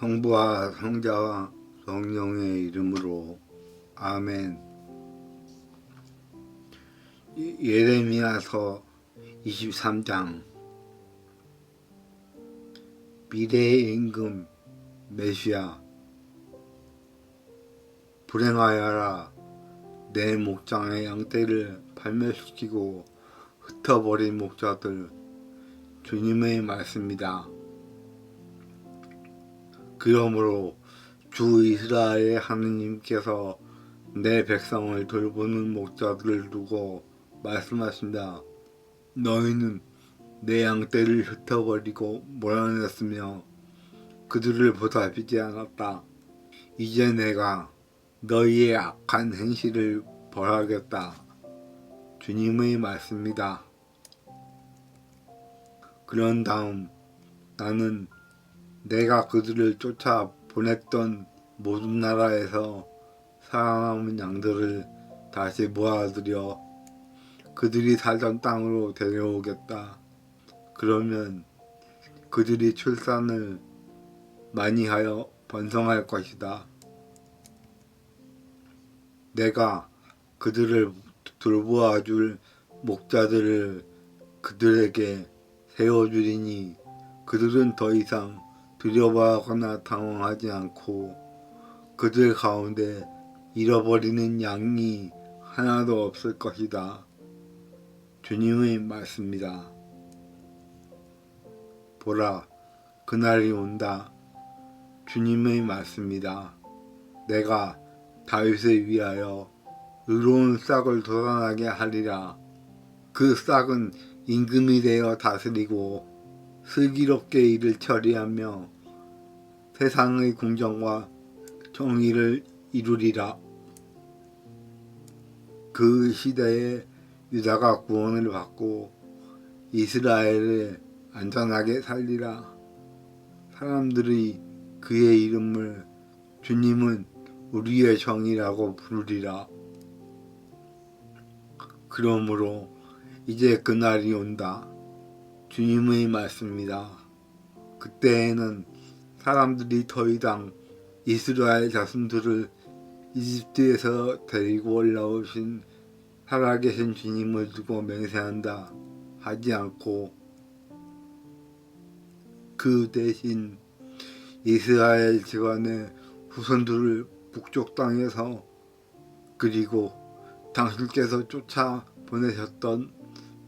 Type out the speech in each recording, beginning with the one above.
성부와 성자와 성령의 이름으로 아멘. 예- 예레미야서 23장 미래의 임금 메시아 불행하여라 내 목장의 양떼를 발멸시키고 흩어버린 목자들 주님의 말씀이다. 그러므로 주 이스라엘 하느님께서 내 백성을 돌보는 목자들을 두고 말씀하신다. 너희는 내 양떼를 흩어버리고 몰아냈으며 그들을 보살피지 않았다. 이제 내가 너희의 악한 행실을 벌하겠다. 주님의 말씀이다. 그런 다음 나는 내가 그들을 쫓아 보냈던 모든 나라에서 살아남은 양들을 다시 모아들여 그들이 살던 땅으로 데려오겠다. 그러면 그들이 출산을 많이 하여 번성할 것이다. 내가 그들을 돌보아 줄 목자들을 그들에게 세워주리니 그들은 더 이상 두려워하거나 당황하지 않고 그들 가운데 잃어버리는 양이 하나도 없을 것이다. 주님의 말씀이다. 보라, 그날이 온다. 주님의 말씀이다. 내가 다윗을 위하여 의로운 싹을 돋아나게 하리라. 그 싹은 임금이 되어 다스리고 슬기롭게 일을 처리하며 세상의 공정과 정의를 이루리라. 그 시대에 유다가 구원을 받고 이스라엘을 안전하게 살리라. 사람들이 그의 이름을 주님은 우리의 정이라고 부르리라. 그러므로 이제 그날이 온다. 주님의 말씀이다. 그때에는 사람들이 더 이상 이스라엘 자손들을 이집트에서 데리고 올라오신 살아계신 주님을 두고 맹세한다 하지 않고 그 대신 이스라엘 집안의 후손들을 북쪽 땅에서 그리고 당신께서 쫓아 보내셨던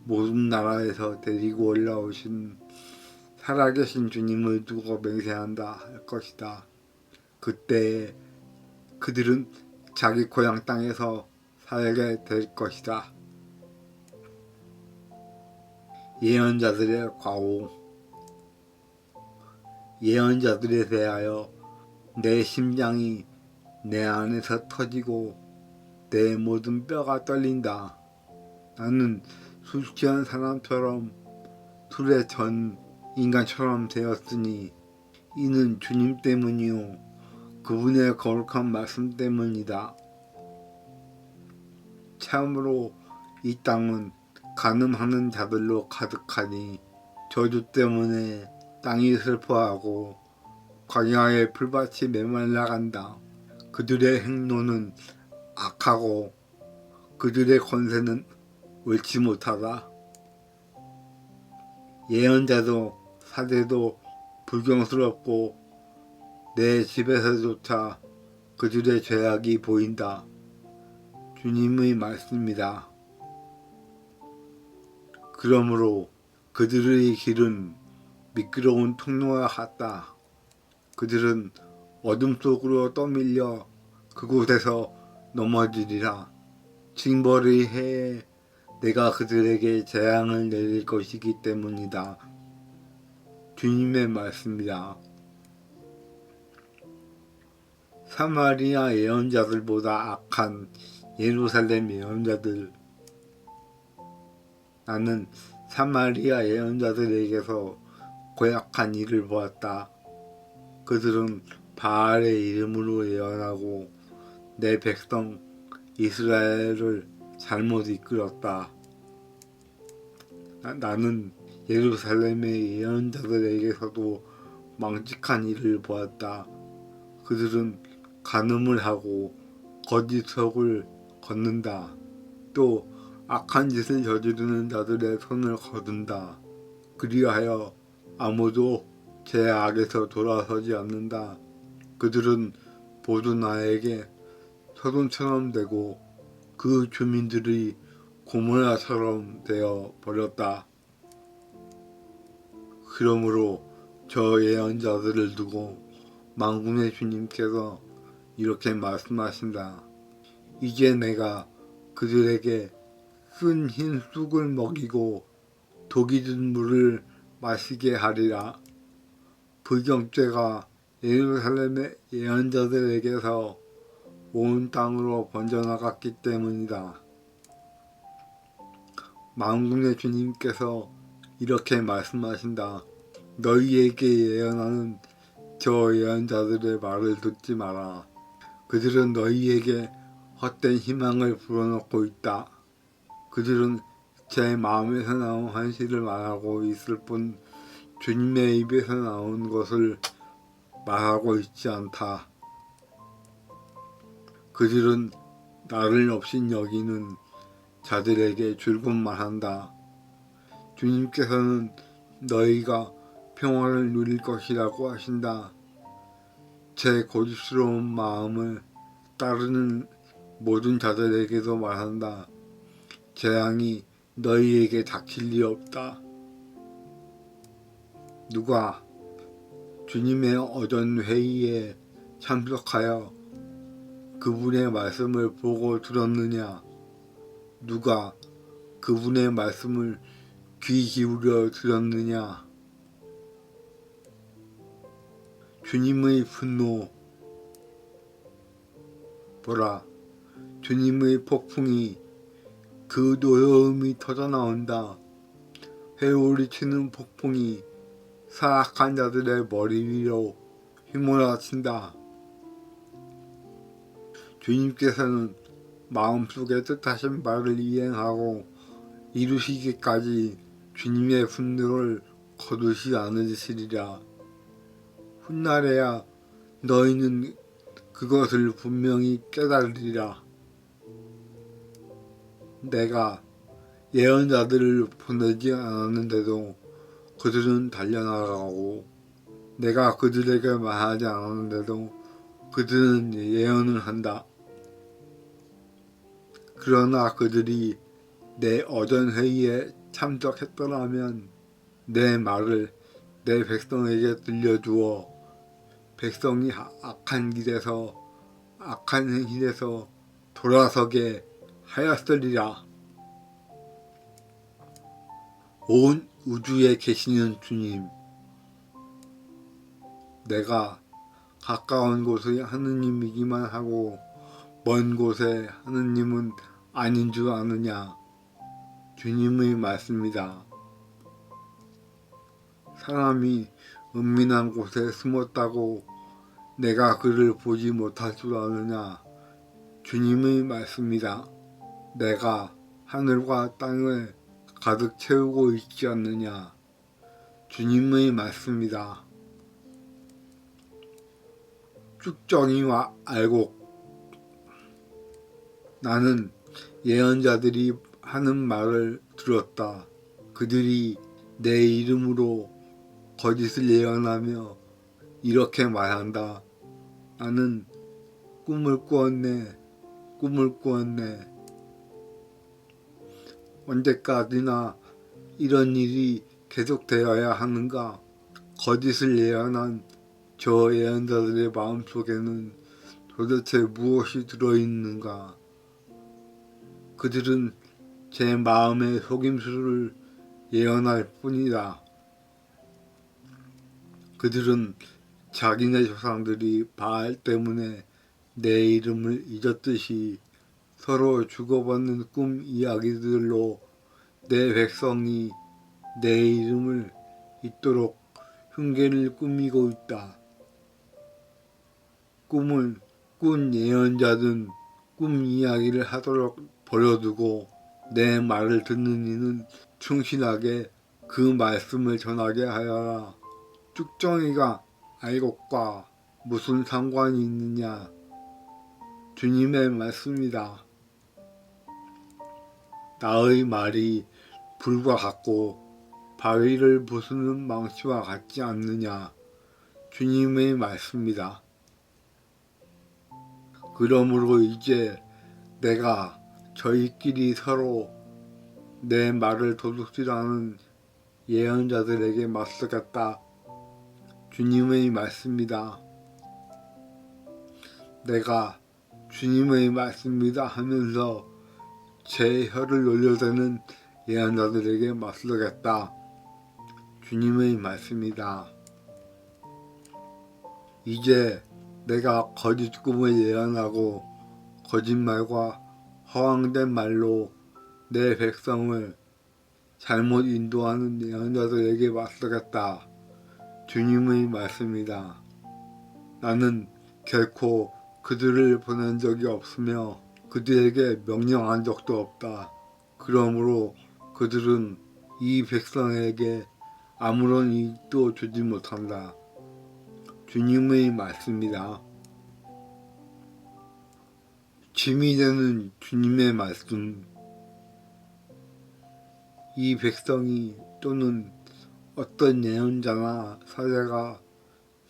모든 나라에서 데리고 올라오신 살아계신 주님을 두고 맹세한다 할 것이다. 그때 그들은 자기 고향 땅에서 살게 될 것이다. 예언자들의 과오 예언자들에 대하여 내 심장이 내 안에서 터지고 내 모든 뼈가 떨린다. 나는 술 취한 사람처럼 술에 전 인간처럼 되었으니 이는 주님 때문이요 그분의 거룩한 말씀 때문이다. 참으로 이 땅은 가늠하는 자들로 가득하니 저주 때문에 땅이 슬퍼하고 광야의 풀밭이 메말라간다. 그들의 행로는 악하고 그들의 권세는 옳지 못하다. 예언자도 사제도 불경스럽고 내 집에서조차 그들의 죄악이 보인다. 주님의 말씀이다. 그러므로 그들의 길은 미끄러운 통로와 같다. 그들은 어둠 속으로 떠밀려 그곳에서 넘어지리라. 징벌의 해에 내가 그들에게 재앙을 내릴 것이기 때문이다. 주님의 말씀이다. 사마리아 예언자들보다 악한 예루살렘 예언자들. 나는 사마리아 예언자들에게서 고약한 일을 보았다. 그들은 바알의 이름으로 예언하고 내 백성 이스라엘을 잘못 이끌었다. 나, 나는 예루살렘의 예언자들에게서도 망측한 일을 보았다. 그들은 간음을 하고 거짓석을 걷는다. 또 악한 짓을 저지르는 자들의 손을 거둔다. 그리하여 아무도 제 악에서 돌아서지 않는다. 그들은 모두 나에게 서론처럼 되고 그 주민들이 고모라처럼 되어 버렸다. 그러므로 저 예언자들을 두고 망군의 주님께서 이렇게 말씀하신다. 이제 내가 그들에게 쓴 흰 쑥을 먹이고 독이 든 물을 마시게 하리라. 불경죄가 예루살렘의 예언자들에게서 온 땅으로 번져나갔기 때문이다. 만군의 주님께서 이렇게 말씀하신다. 너희에게 예언하는 저 예언자들의 말을 듣지 마라. 그들은 너희에게 헛된 희망을 불어넣고 있다. 그들은 제 마음에서 나온 한시를 말하고 있을 뿐 주님의 입에서 나온 것을 말하고 있지 않다. 그들은 나를 없인 여기는 자들에게 줄곧 말한다. 주님께서는 너희가 평화를 누릴 것이라고 하신다. 제 고집스러운 마음을 따르는 모든 자들에게도 말한다. 재앙이 너희에게 닥칠 리 없다. 누가 주님의 어전 회의에 참석하여 그분의 말씀을 보고 들었느냐? 누가 그분의 말씀을 귀 기울여 들었느냐? 주님의 분노 보라 주님의 폭풍이 그 노여움이 터져 나온다. 회오리 치는 폭풍이 사악한 자들의 머리 위로 휘몰아친다. 주님께서는 마음속에 뜻하신 바를 이행하고 이루시기까지 주님의 분노를 거두시 않으시리라. 훗날에야 너희는 그것을 분명히 깨달으리라. 내가 예언자들을 보내지 않았는데도 그들은 달려나가고 내가 그들에게 말하지 않았는데도 그들은 예언을 한다. 그러나 그들이 내 어전 회의에 참석했더라면 내 말을 내 백성에게 들려주어 백성이 악한 길에서 악한 행실에서 돌아서게 하였으리라. 온 우주에 계시는 주님, 내가 가까운 곳의 하느님이기만 하고 먼 곳의 하느님은 아닌 줄 아느냐? 주님의 말씀이다. 사람이 은밀한 곳에 숨었다고 내가 그를 보지 못할 줄 아느냐? 주님의 말씀이다. 내가 하늘과 땅을 가득 채우고 있지 않느냐? 주님의 말씀이다. 쭉정이와 알곡 나는 예언자들이 하는 말을 들었다. 그들이 내 이름으로 거짓을 예언하며 이렇게 말한다. 나는 꿈을 꾸었네. 꿈을 꾸었네. 언제까지나 이런 일이 계속되어야 하는가? 거짓을 예언한 저 예언자들의 마음속에는 도대체 무엇이 들어있는가? 그들은 제 마음의 속임수를 예언할 뿐이다. 그들은 자기네 조상들이 바알 때문에 내 이름을 잊었듯이 서로 주고받는 꿈 이야기들로 내 백성이 내 이름을 잊도록 흉계를 꾸미고 있다. 꿈을 꾼 예언자든 꿈 이야기를 하도록 버려두고 내 말을 듣는 이는 충실하게 그 말씀을 전하게 하여라. 쭉정이가 알곡과 무슨 상관이 있느냐? 주님의 말씀이다. 나의 말이 불과 같고 바위를 부수는 망치와 같지 않느냐? 주님의 말씀이다. 그러므로 이제 내가 저희끼리 서로 내 말을 도둑질 하는 예언자들에게 맞서겠다. 주님의 말씀이다. 내가 주님의 말씀이다 하면서 제 혀를 놀려대는 예언자들에게 맞서겠다. 주님의 말씀이다. 이제 내가 거짓 꿈을 예언하고 거짓말과 허황된 말로 내 백성을 잘못 인도하는 예언자들에게 맞서겠다. 주님의 말씀이다. 나는 결코 그들을 보낸 적이 없으며 그들에게 명령한 적도 없다. 그러므로 그들은 이 백성에게 아무런 이익도 주지 못한다. 주님의 말씀이다. 짐이 되는 주님의 말씀. 이 백성이 또는 어떤 예언자나 사제가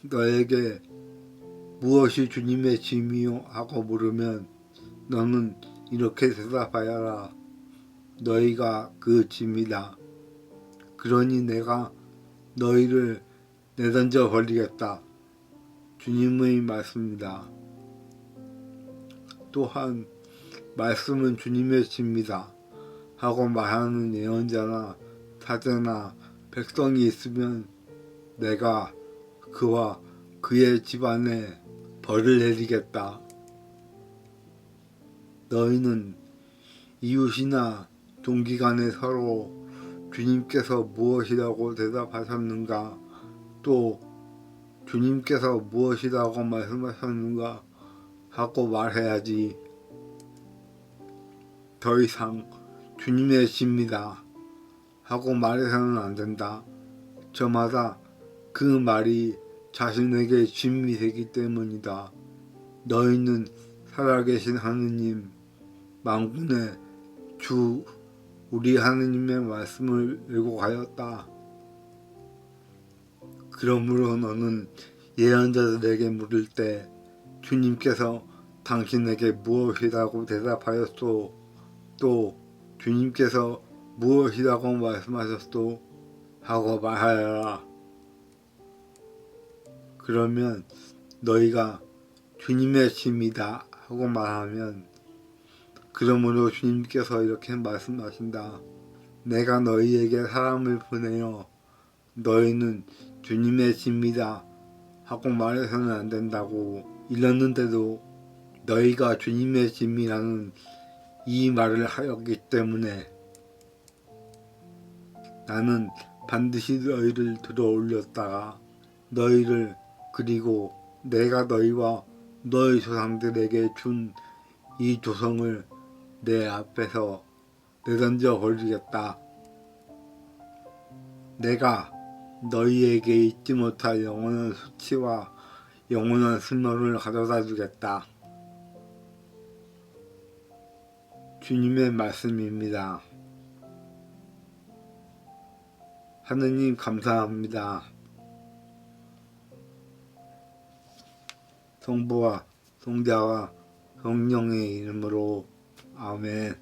너에게 무엇이 주님의 짐이요 하고 물으면 너는 이렇게 대답하여라. 너희가 그 짐이다. 그러니 내가 너희를 내던져 버리겠다. 주님의 말씀이다. 또한 말씀은 주님의 짐이다. 하고 말하는 예언자나 사제나 백성이 있으면 내가 그와 그의 집안에 벌을 내리겠다. 너희는 이웃이나 동기 간에 서로 주님께서 무엇이라고 대답하셨는가 또 주님께서 무엇이라고 말씀하셨는가 하고 말해야지. 더 이상 주님의 집니다. 하고 말해서는 안 된다. 저마다 그 말이 자신에게 짐이 되기 때문이다. 너희는 살아계신 하느님, 망군의 주 우리 하느님의 말씀을 왜곡하였다. 그러므로 너는 예언자들에게 물을 때 주님께서 당신에게 무엇이라고 대답하였소? 또 주님께서 무엇이라고 말씀하셨소? 하고 말하여라. 그러면 너희가 주님의 짐이다 하고 말하면 그러므로 주님께서 이렇게 말씀하신다. 내가 너희에게 사람을 보내어 너희는 주님의 짐이다 하고 말해서는 안 된다고 일렀는데도 너희가 주님의 짐이라는 이 말을 하였기 때문에 나는 반드시 너희를 들어 올렸다가 너희를 그리고 내가 너희와 너희 조상들에게 준 이 조성을 내 앞에서 내던져 버리겠다. 내가 너희에게 잊지 못할 영원한 수치와 영원한 승로를 가져다 주겠다. 주님의 말씀입니다. 하느님 감사합니다. 성부와 성자와 성령의 이름으로 아멘.